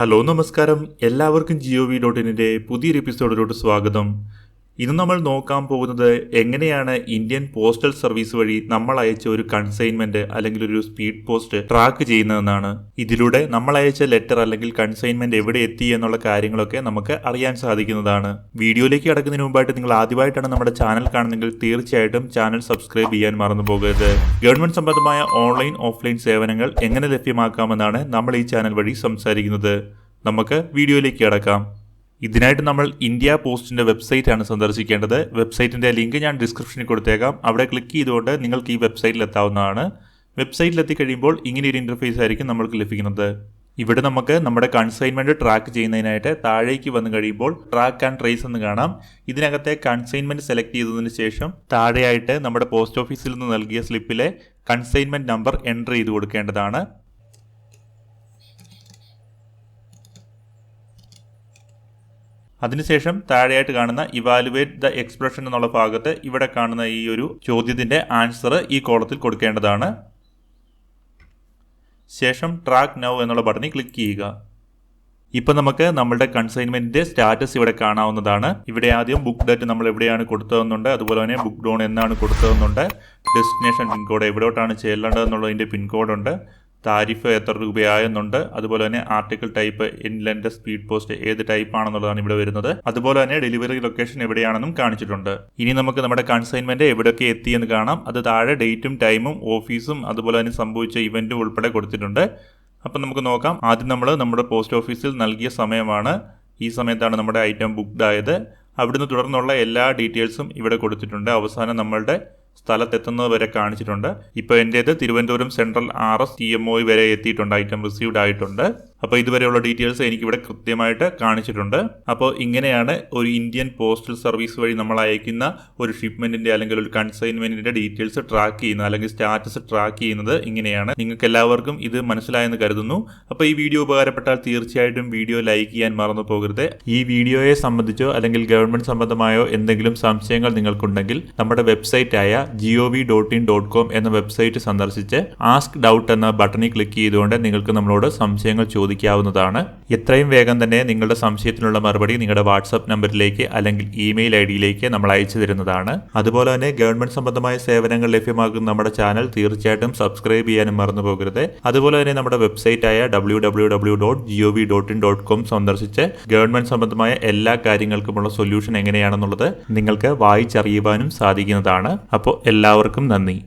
Hello നമസ്കാരം. എല്ലാവർക്കും Jio V dot ഇനിന്റെ പുതിയൊരു എപ്പിസോഡിലോട്ട് സ്വാഗതം. ഇന്ന് നമ്മൾ നോക്കാൻ പോകുന്നത് എങ്ങനെയാണ് ഇന്ത്യൻ പോസ്റ്റൽ സർവീസ് വഴി നമ്മൾ അയച്ച ഒരു കൺസൈൻമെന്റ് അല്ലെങ്കിൽ ഒരു സ്പീഡ് പോസ്റ്റ് ട്രാക്ക് ചെയ്യുന്നതെന്നാണ്. ഇതിലൂടെ നമ്മൾ അയച്ച ലെറ്റർ അല്ലെങ്കിൽ കൺസൈൻമെന്റ് എവിടെ എത്തി എന്നുള്ള കാര്യങ്ങളൊക്കെ നമുക്ക് അറിയാൻ സാധിക്കുന്നതാണ്. വീഡിയോയിലേക്ക് കടക്കുന്നതിന് മുമ്പായിട്ട് നിങ്ങൾ ആദ്യമായിട്ടാണ് നമ്മുടെ ചാനൽ കാണുന്നതെങ്കിൽ തീർച്ചയായിട്ടും ചാനൽ സബ്സ്ക്രൈബ് ചെയ്യാൻ മറന്നു പോകരുത്. ഗവൺമെന്റ് സംബന്ധമായ ഓൺലൈൻ ഓഫ്ലൈൻ സേവനങ്ങൾ എങ്ങനെ ലഭ്യമാക്കാമെന്നാണ് നമ്മൾ ഈ ചാനൽ വഴി സംസാരിക്കുന്നത്. നമുക്ക് വീഡിയോയിലേക്ക് കടക്കാം. ഇതിനായിട്ട് നമ്മൾ ഇന്ത്യ പോസ്റ്റിന്റെ വെബ്സൈറ്റ് ആണ് സന്ദർശിക്കേണ്ടത്. വെബ്സൈറ്റിന്റെ ലിങ്ക് ഞാൻ ഡിസ്ക്രിപ്ഷനിൽ കൊടുത്തേക്കാം. അവിടെ ക്ലിക്ക് ചെയ്തുകൊണ്ട് നിങ്ങൾക്ക് ഈ വെബ്സൈറ്റിൽ എത്താവുന്നതാണ്. വെബ്സൈറ്റിൽ എത്തിക്കഴിയുമ്പോൾ ഇങ്ങനെ ഒരു ഇന്റർഫേസ് ആയിരിക്കും നമ്മൾക്ക് ലഭിക്കുന്നത്. ഇവിടെ നമുക്ക് നമ്മുടെ കൺസൈൻമെന്റ് ട്രാക്ക് ചെയ്യുന്നതിനായിട്ട് താഴേക്ക് വന്നു കഴിയുമ്പോൾ ട്രാക്ക് ആൻഡ് ട്രേസ് എന്ന് കാണാം. ഇതിനകത്തെ കൺസൈൻമെന്റ് സെലക്ട് ചെയ്തതിന് ശേഷം താഴെയായിട്ട് നമ്മുടെ പോസ്റ്റ് ഓഫീസിൽ നിന്ന് നൽകിയ സ്ലിപ്പിലെ കൺസൈൻമെന്റ് നമ്പർ എന്റർ ചെയ്ത് കൊടുക്കേണ്ടതാണ്. അതിനുശേഷം താഴെയായിട്ട് കാണുന്ന ഇവാലുവേറ്റ് ദ എക്സ്പ്രഷൻ എന്നുള്ള ഭാഗത്ത് ഇവിടെ കാണുന്ന ഈ ഒരു ചോദ്യത്തിന്റെ ആൻസർ ഈ കോളത്തിൽ കൊടുക്കേണ്ടതാണ്. ശേഷം ട്രാക്ക് നൗ എന്നുള്ള ബട്ടണിൽ ക്ലിക്ക് ചെയ്യുക. ഇപ്പം നമുക്ക് നമ്മുടെ കൺസൈൻമെന്റിന്റെ സ്റ്റാറ്റസ് ഇവിടെ കാണാവുന്നതാണ്. ഇവിടെ ആദ്യം ബുക്ക് ഡേറ്റ് നമ്മൾ എവിടെയാണ് കൊടുത്തതെന്നുണ്ട് അതുപോലെ തന്നെ ബുക്ക് ഡോൺ എന്നാണ് കൊടുത്തതെന്നുണ്ട്. ഡെസ്റ്റിനേഷൻ പിൻകോഡ് എവിടോട്ടാണ് ചെല്ലേണ്ടതെന്നുള്ളതിന്റെ പിൻകോഡുണ്ട് താരിഫ് എത്ര രൂപയായെന്നുണ്ട്. അതുപോലെ തന്നെ article type inland speed post ഏത് ടൈപ്പ് ആണെന്നുള്ളതാണ് ഇവിടെ വരുന്നത്. അതുപോലെ തന്നെ ഡെലിവറി ലൊക്കേഷൻ എവിടെയാണെന്നും കാണിച്ചിട്ടുണ്ട്. ഇനി നമുക്ക് നമ്മുടെ കൺസൈൻമെന്റ് എവിടെയൊക്കെ എത്തിയെന്ന് കാണാം. അത് താഴെ ഡേറ്റും ടൈമും ഓഫീസും അതുപോലെ തന്നെ സംഭവിച്ച ഇവന്റും ഉൾപ്പെടെ കൊടുത്തിട്ടുണ്ട്. അപ്പം നമുക്ക് നോക്കാം. ആദ്യം നമ്മൾ നമ്മുടെ പോസ്റ്റ് ഓഫീസിൽ നൽകിയ സമയമാണ്. ഈ സമയത്താണ് നമ്മുടെ ഐറ്റം ബുക്ക്ഡ് ആയത്. അവിടുന്ന് തുടർന്നുള്ള എല്ലാ ഡീറ്റെയിൽസും ഇവിടെ കൊടുത്തിട്ടുണ്ട്. അവസാനം നമ്മളുടെ സ്ഥലത്തെത്തുന്നത് വരെ കാണിച്ചിട്ടുണ്ട്. ഇപ്പോൾ എന്റേത് Thiruvananthapuram central R S T M O വരെ എത്തിയിട്ടുണ്ട്. ഐറ്റം റിസീവ്ഡ് ആയിട്ടുണ്ട്. അപ്പോൾ ഇതുവരെയുള്ള ഡീറ്റെയിൽസ് എനിക്ക് ഇവിടെ കൃത്യമായിട്ട് കാണിച്ചിട്ടുണ്ട്. അപ്പോൾ ഇങ്ങനെയാണ് ഒരു ഇന്ത്യൻ പോസ്റ്റൽ സർവീസ് വഴി നമ്മൾ അയക്കുന്ന ഒരു ഷിപ്മെന്റിന്റെ അല്ലെങ്കിൽ ഒരു കൺസൈൻമെന്റിന്റെ ഡീറ്റെയിൽസ് ട്രാക്ക് ചെയ്യുന്നത് അല്ലെങ്കിൽ സ്റ്റാറ്റസ് ട്രാക്ക് ചെയ്യുന്നത് ഇങ്ങനെയാണ്. നിങ്ങൾക്ക് എല്ലാവർക്കും ഇത് മനസ്സിലായെന്ന് കരുതുന്നു. അപ്പോൾ ഈ വീഡിയോ ഉപകാരപ്പെട്ടാൽ തീർച്ചയായിട്ടും വീഡിയോ ലൈക്ക് ചെയ്യാൻ മറന്നു പോകരുത്. ഈ വീഡിയോയെ സംബന്ധിച്ചോ അല്ലെങ്കിൽ ഗവൺമെന്റ് സംബന്ധമായോ എന്തെങ്കിലും സംശയങ്ങൾ നിങ്ങൾക്കുണ്ടെങ്കിൽ നമ്മുടെ വെബ്സൈറ്റായ GO V dot in dot com എന്ന വെബ്സൈറ്റ് സന്ദർശിച്ച് ആസ്ക് ഡൗട്ട് എന്ന ബട്ടണിൽ ക്ലിക്ക് ചെയ്തുകൊണ്ട് നിങ്ങൾക്ക് നമ്മളോട് സംശയങ്ങൾ ചോദിക്കാവുന്നതാണ് എത്രയും വേഗം തന്നെ നിങ്ങളുടെ സംശയത്തിനുള്ള മറുപടി നിങ്ങളുടെ വാട്സപ്പ് നമ്പറിലേക്ക് അല്ലെങ്കിൽ ഇമെയിൽ ഐ ഡിയിലേക്ക് നമ്മൾ അയച്ചു തരുന്നതാണ്. അതുപോലെ തന്നെ ഗവൺമെന്റ് സംബന്ധമായ സേവനങ്ങൾ ലഭ്യമാകുന്ന നമ്മുടെ ചാനൽ തീർച്ചയായിട്ടും സബ്സ്ക്രൈബ് ചെയ്യാനും മറന്നു പോകരുത്. അതുപോലെ തന്നെ നമ്മുടെ വെബ്സൈറ്റായ W W W dot GO V dot in dot com സന്ദർശിച്ച് ഗവൺമെന്റ് സംബന്ധമായ എല്ലാ കാര്യങ്ങൾക്കുമുള്ള സൊല്യൂഷൻ എങ്ങനെയാണെന്നുള്ളത് നിങ്ങൾക്ക് വായിച്ചറിയുവാനും സാധിക്കുന്നതാണ്. അപ്പോൾ എല്ലാവർക്കും നന്ദി.